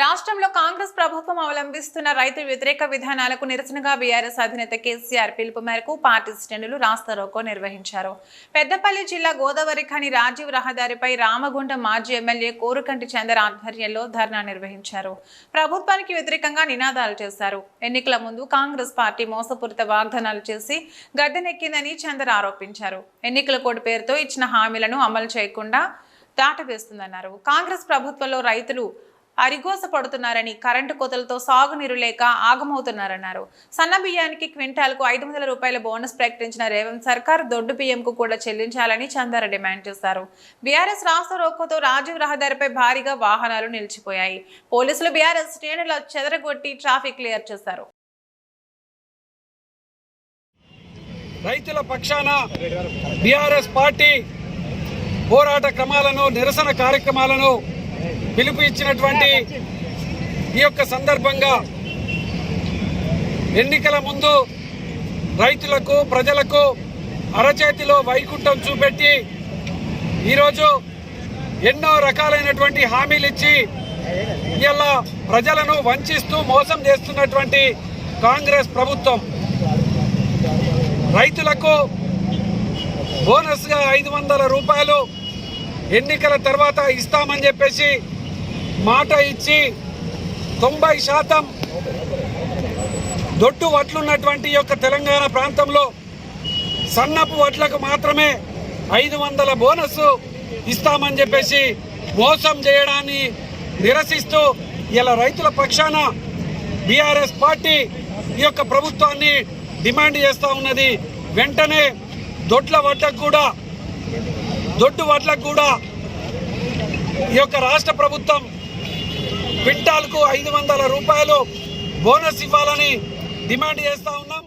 రాష్ట్రంలో కాంగ్రెస్ ప్రభుత్వం అవలంబిస్తున్న రైతు వ్యతిరేక విధానాలకు నిరసనగా బీఆర్ఎస్ అధినేత కేసీఆర్ పిలుపు మేరకు పార్టీ శ్రేణులు రాస్తారోకో నిర్వహించారు. పెద్దపల్లి జిల్లా గోదావరి ఖని రాజీవ్ రహదారిపై రామగుండ మాజీ ఎమ్మెల్యే కోరుకంటి చందర్ ఆధ్వర్యంలో ధర్నా నిర్వహించారు. ప్రభుత్వానికి వ్యతిరేకంగా నినాదాలు చేశారు. ఎన్నికల ముందు కాంగ్రెస్ పార్టీ మోసపూరిత వాగ్దానాలు చేసి గద్దెనెక్కిందని చందర్ ఆరోపించారు. ఎన్నికల కోడ్ పేరుతో ఇచ్చిన హామీలను అమలు చేయకుండా దాటవేస్తుందన్నారు. కాంగ్రెస్ ప్రభుత్వంలో రైతులు అరిగోస పడుతున్నారని కరెంటు కోతలతో సాగునీరు లేక ఆగమవుతున్నారన్నారు. సన్న బియ్యానికి క్వింటాల్కు ఐదు వందల రూపాయల బోనస్ ప్రకటించిన రేవంత్ సర్కార్ దొడ్డు బియ్యంకు కూడా చెల్లించాలని చందార డిమాండ్ చేశారు. బీఆర్ఎస్ రాష్ట్ర రోకోతో రాజీవ్ రహదారిపై భారీగా వాహనాలు నిలిచిపోయాయి. పోలీసులు బీఆర్ఎస్ శ్రేణుల చెదరగొట్టి ట్రాఫిక్ క్లియర్ చేశారు. రైతుల పక్షాన బీఆర్ఎస్ పార్టీ పోరాట క్రమాలను నిరసన కార్యక్రమాలను పిలుపు ఇచ్చినటువంటి ఈ యొక్క సందర్భంగా ఎన్నికల ముందు రైతులకు ప్రజలకు అరచేతిలో వైకుంఠం చూపెట్టి ఈరోజు ఎన్నో రకాలైనటువంటి హామీలు ఇచ్చి ఇలా ప్రజలను వంచిస్తూ మోసం చేస్తున్నటువంటి కాంగ్రెస్ ప్రభుత్వం. రైతులకు బోనస్గా ఐదు వందల రూపాయలు ఎన్నికల తర్వాత ఇస్తామని చెప్పేసి మాట ఇచ్చి తొంభై శాతం దొడ్డు వడ్లున్నటువంటి యొక్క తెలంగాణ ప్రాంతంలో సన్నపు వడ్లకు మాత్రమే ఐదు వందల బోనస్ ఇస్తామని చెప్పేసి మోసం చేయడాన్ని నిరసిస్తూ ఇలా రైతుల పక్షాన బీఆర్ఎస్ పార్టీ ఈ యొక్క ప్రభుత్వాన్ని డిమాండ్ చేస్తూ ఉన్నది. వెంటనే దొడ్ల వడ్లకు కూడా దొడ్డు వడ్లకు కూడా ఈ యొక్క రాష్ట్ర ప్రభుత్వం క్వింటాల్కు ఐదు వందల రూపాయలు బోనస్ ఇవ్వాలని డిమాండ్ చేస్తా ఉన్నాం